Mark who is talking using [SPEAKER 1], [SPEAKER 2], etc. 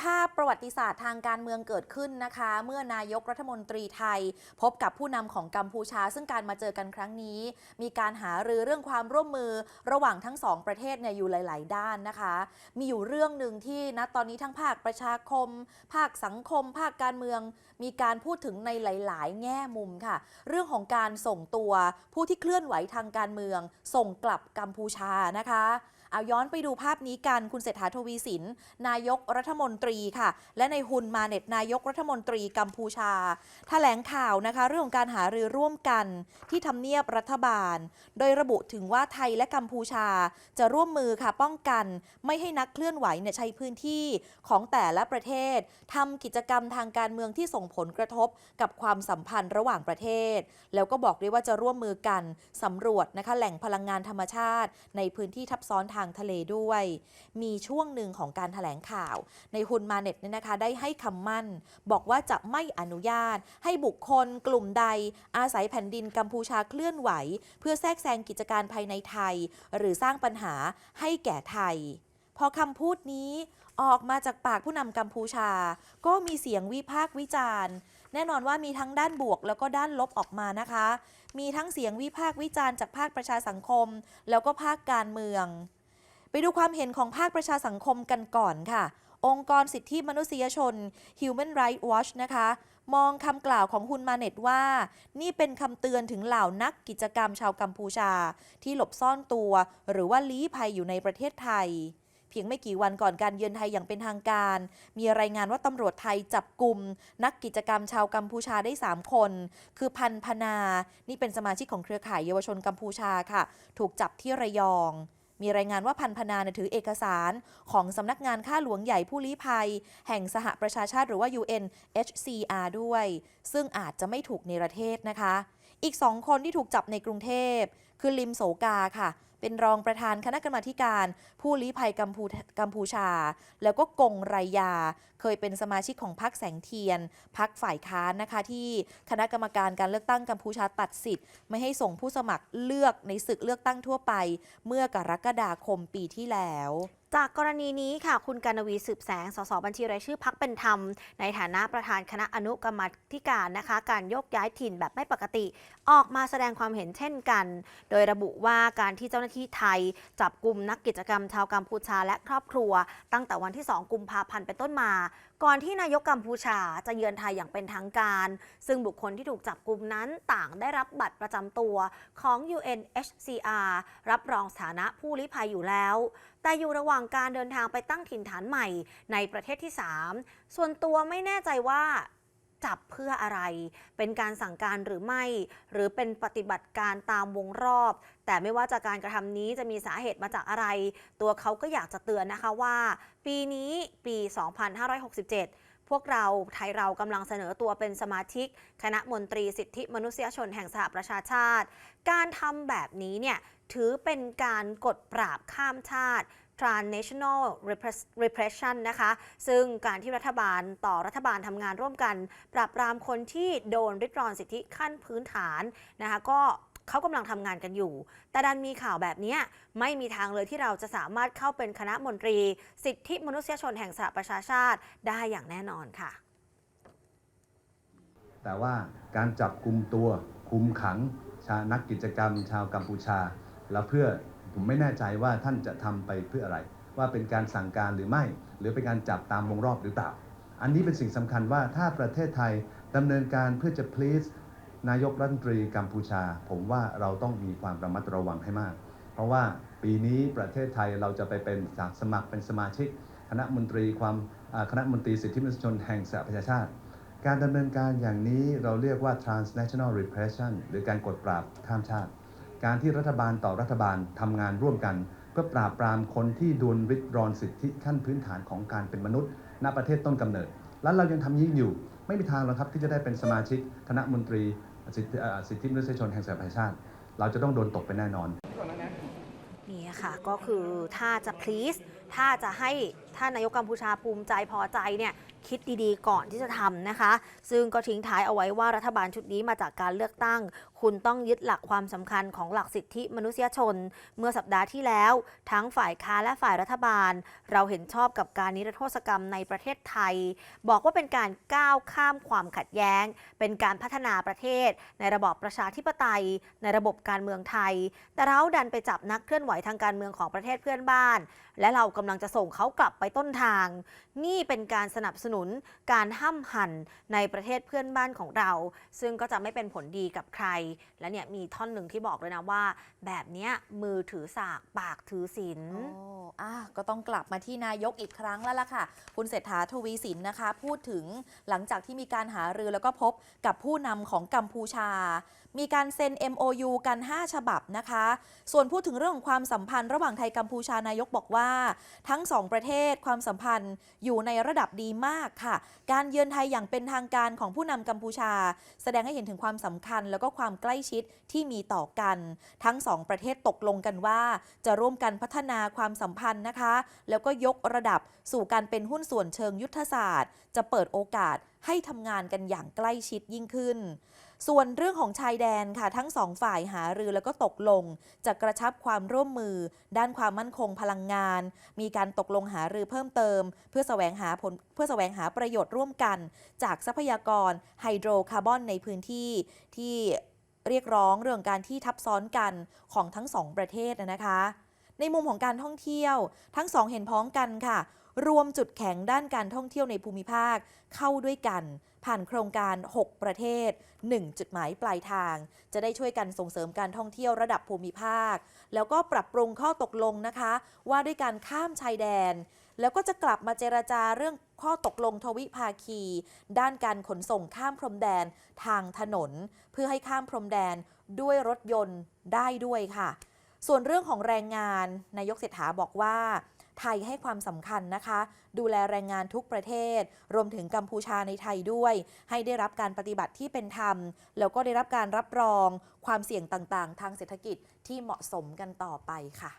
[SPEAKER 1] ภาพประวัติศาสตร์ทางการเมืองเกิดขึ้นนะคะ เมื่อนายกรัฐมนตรีไทย พบกับผู้นำของกัมพูชา ซึ่งการมาเจอกันครั้งนี้ มีการหารือเรื่องความร่วมมือระหว่างทั้งสองประเทศเนี่ยอยู่หลาย ๆ ด้านนะคะ มีอยู่เรื่องหนึ่งที่ณตอนนี้ทั้งภาคประชาคม ภาคสังคม ภาคการเมือง มีการพูดถึงในหลาย ๆ แง่มุมค่ะ เรื่องของการส่งตัวผู้ที่เคลื่อนไหวทางการเมือง ส่งกลับกัมพูชานะคะ เอาย้อนไปดูภาพนี้กัน คุณเศรษฐาทวีสิน นายกรัฐมนตรีค่ะ และในฮุนมาเน็ตนายกรัฐมนตรีกัมพูชาแถลงข่าวนะคะ เรื่องของการหารือร่วมกันที่ทำเนียบรัฐบาล โดยระบุถึงว่าไทยและกัมพูชา จะร่วมมือค่ะป้องกัน ไม่ให้นักเคลื่อนไหวเนี่ยใช้พื้นที่ของแต่ละประเทศทำกิจกรรมทางการเมืองที่ส่งผลกระทบกับความสัมพันธ์ระหว่างประเทศ แล้วก็บอกด้วยว่าจะร่วมมือกันสำรวจนะคะแหล่งพลังงานธรรมชาติ ในพื้นที่ทับซ้อนทางทะเลด้วย มีช่วงหนึ่งของการถแถลงข่าว ในฮุนมาเน็ตเนี่ยนะคะได้ให้คำมั่น บอกว่าจะไม่อนุญาต ให้บุคคลกลุ่มใด อาศัยแผ่นดินกัมพูชาเคลื่อนไหว เพื่อแทรกแซงกิจการภายในไทย หรือสร้างปัญหาให้แก่ไทย พอคำพูดนี้ออกมาจากปากผู้นำกัมพูชา ก็มีเสียงวิพากษ์วิจารณ์แน่นอนว่ามีทั้งด้านบวกแล้วก็ด้านลบออกมานะคะ มีทั้งเสียงวิพากษ์วิจารณ์จากภาคประชาสังคม แล้วก็ภาคการเมือง ไปดูความเห็นของภาคประชาสังคมกันก่อนค่ะ องค์กรสิทธิมนุษยชน Human Rights Watch นะคะ มองคำกล่าวของฮุนมาเน็ตว่า นี่เป็นคำเตือนถึงเหล่านักกิจกรรมชาวกัมพูชา ที่หลบซ่อนตัว หรือว่าลี้ภัยอยู่ในประเทศไทยเพียงไม่กี่วันก่อนการเยือนไทยอย่างเป็นทางการ มีรายงานว่าตำรวจไทยจับกลุ่มนักกิจกรรมชาวกัมพูชาได้ 3 คน คือพันพนา นี่เป็นสมาชิกของเครือข่ายเยาวชนกัมพูชาค่ะ ถูกจับที่ระยอง มีรายงานว่าพันพนาถือเอกสารของสำนักงานข้าหลวงใหญ่ผู้ลี้ภัย แห่งสหประชาชาติหรือว่า UNHCR ด้วย ซึ่งอาจจะไม่ถูกในประเทศนะคะ อีกสองคนที่ถูกจับในกรุงเทพ คือลิมโสกาค่ะ เป็นรองประธานคณะกรรมาการ ผู้ลี้ภัยกัมพูกัมพูชา แล้วก็กงไรยา เคยเป็นสมาชิกของพรรคแสงเทียนพรรคฝ่ายค้านนะคะที่คณะกรรมการการเลือกตั้งกัมพูชาตัดสิทธิ์ ไม่ให้ส่งผู้สมัครเลือกในศึกเลือกตั้งทั่วไป เมื่อกรกฎาคมปีที่แล้ว
[SPEAKER 2] จากกรณีนี้ค่ะ คุณกานวีสืบแสง สสบัญชีรายชื่อพักเป็นธรรม ในฐานะประธานคณะอนุกรรมธิการนะคะ การโยกย้ายถิ่นแบบไม่ปกติ ออกมาแสดงความเห็นเช่นกัน โดยระบุว่าการที่เจ้าหน้าที่ไทย จับกลุ่มนักกิจกรรมชาวกัมพูชาและครอบครัว ตั้งแต่วันที่ 2 กุมภาพันธ์เป็นต้นมา ก่อนที่นายกกัมพูชาจะเยือนไทยอย่างเป็นทางการ ซึ่งบุคคลที่ถูกจับกลุ่มนั้นต่างได้รับบัตรประจำตัวของ UNHCR รับรองสถานะผู้ลี้ภัยอยู่แล้ว แต่อยู่ระหว่างการเดินทางไปตั้งถิ่นฐานใหม่ในประเทศที่ 3 ส่วนตัวไม่แน่ใจว่าจับเพื่ออะไร เป็นการสั่งการหรือไม่ หรือเป็นปฏิบัติการตามวงรอบ แต่ไม่ว่าจากการกระทำนี้จะมีสาเหตุมาจากอะไร ตัวเขาก็อยากจะเตือนนะคะว่า ปีนี้ปี 2567 วกเราไทยเรากำลังเสนอตัวเป็นสมาชิก คณะมนตรีสิทธิมนุษยชนแห่งสหประชาชาติ การทำแบบนี้เนี่ยถือเป็นการกดปราบข้ามชาติ transnational Repress- repression นะคะ ซึ่งการที่รัฐบาลต่อรัฐบาลทำงานร่วมกัน ปราบปรามคนที่โดนริดรอนสิทธิขั้นพื้นฐานนะคะก็ เขากำลังทำงานกันอยู่ แต่ดันมีข่าวแบบนี้ไม่มีทางเลยที่เราจะสามารถเข้าเป็นคณะมนตรี สิทธิมนุษยชนแห่งสหประชาชาติได้อย่างแน่นอนค่ะ
[SPEAKER 3] แต่ว่าการจับกลุ่มตัวคุมขังชานักกิจกรรม ชาวกัมพูชา แล้วเพื่อผมไม่แน่ใจว่าท่านจะทำไปเพื่ออะไร ว่าเป็นการสั่งการหรือไม่ หรือเป็นการจับตามวงรอบหรือเปล่า อันนี้เป็นสิ่งสำคัญว่าถ้าประเทศไทยดำเนินการเพื่อจะ please นายกรัฐมนตรีกัมพูชา ผมว่าเราต้องมีความระมัดระวังให้มาก เพราะว่าปีนี้ประเทศไทยเราจะไปเป็นจากสมัครเป็นสมาชิก คณะมนตรีความคณะมนตรีสิทธิมนุษยชนแห่งสหประชาชาติ การดำเนินการอย่างนี้เราเรียกว่า transnational repression หรือการกดปราบข้ามชาติ การที่รัฐบาลต่อรัฐบาลทำงานร่วมกันเพื่อปราบปรามคนที่โดนริดรอนสิทธิขั้นพื้นฐานของการเป็นมนุษย์ ณประเทศต้นกำเนิด แล้วเรายังทำยิ่งอยู่ ไม่มีทางหรอกครับที่จะได้เป็นสมาชิกคณะมนตรี สิทธิเอ่อสิทธิมนุษยชนแห่งสหประชาชาติ เราจะต้องโดนตกไปแน่นอน
[SPEAKER 2] นี่ค่ะ ก็คือถ้าจะ please ถ้าจะให้ถ้านนายกกัมพูชาภูมิใจพอใจเนี่ยคิดดีๆ ก่อนที่จะทำนะคะ ซึ่งก็ทิ้งท้ายเอาไว้ว่ารัฐบาลชุดนี้มาจากการเลือกตั้ง คุณต้องยึดหลักความสำคัญของหลักสิทธิมนุษยชน เมื่อสัปดาห์ที่แล้ว ทั้งฝ่ายค้าและฝ่ายรัฐบาล เราเห็นชอบกับการนิรโทษกรรมในประเทศไทย บอกว่าเป็นการก้าวข้ามความขัดแย้ง เป็นการพัฒนาประเทศ ในระบอบประชาธิปไตย ในระบบการเมืองไทย แต่เราดันไปจับนักเคลื่อนไหวทางการเมืองของประเทศเพื่อนบ้าน และเรากำลังจะส่งเขากลับไปต้นทาง นี่เป็นการสนับสนุนการห้ำหั่นในประเทศเพื่อนบ้านของเรา ซึ่งก็จะไม่เป็นผลดีกับใคร และเนี่ยมีท่อนหนึ่งที่บอกเลยนะว่า แบบเนี้ยมือถือสากปากถือศีล
[SPEAKER 1] โอ้อะก็ต้องกลับมาที่นายกอีกครั้งแล้วล่ะค่ะ คุณเศรษฐาทวีสินนะคะ พูดถึงหลังจากที่มีการหารือแล้วก็พบกับผู้นำของกัมพูชา มีการเซ็น MOU กัน 5 ฉบับนะคะ ส่วนพูดถึงเรื่องของความสัมพันธ์ระหว่างไทยกัมพูชานายกบอกว่า ทั้งสองประเทศความสัมพันธ์อยู่ในระดับดีมากค่ะ การเยือนไทยอย่างเป็นทางการของผู้นำกัมพูชา แสดงให้เห็นถึงความสำคัญ แล้วก็ความใกล้ชิดที่มีต่อกัน ทั้งสองประเทศตกลงกันว่า จะร่วมกันพัฒนาความสัมพันธ์นะคะ แล้วก็ยกระดับสู่การเป็นหุ้นส่วนเชิงยุทธศาสตร์ จะเปิดโอกาสให้ทำงานกันอย่างใกล้ชิดยิ่งขึ้น ส่วนเรื่องของชายแดนค่ะ ทั้งสองฝ่ายหารือแล้วก็ตกลง จะกระชับความร่วมมือ ด้านความมั่นคงพลังงาน มีการตกลงหารือเพิ่มเติม เพื่อแสวงหาผลเพื่อแสวงหาประโยชน์ร่วมกัน จากทรัพยากรไฮโดรคาร์บอนในพื้นที่ที่เรียกร้องเรื่องการที่ทับซ้อนกันของทั้งสองประเทศนะคะ ในมุมของการท่องเที่ยว ทั้งสองเห็นพ้องกันค่ะ รวมจุดแข็งด้านการท่องเที่ยวในภูมิภาคเข้าด้วยกัน ผ่านโครงการ 6 ประเทศ 1 จุดหมายปลายทาง จะได้ช่วยกันส่งเสริมการท่องเที่ยวระดับภูมิภาค แล้วก็ปรับปรุงข้อตกลงนะคะ ว่าด้วยการข้ามชายแดน แล้วก็จะกลับมาเจรจาเรื่องข้อตกลงทวิภาคี ด้านการขนส่งข้ามพรมแดนทางถนน เพื่อให้ข้ามพรมแดนด้วยรถยนต์ได้ด้วยค่ะ ส่วนเรื่องของแรงงานนายกเศรษฐาบอกว่า ไทยให้ความสำคัญนะคะ ดูแลแรงงานทุกประเทศ รวมถึงกัมพูชาในไทยด้วย ให้ได้รับการปฏิบัติที่เป็นธรรม แล้วก็ได้รับการรับรองความเสี่ยงต่างๆ ทางเศรษฐกิจที่เหมาะสมกันต่อไปค่ะ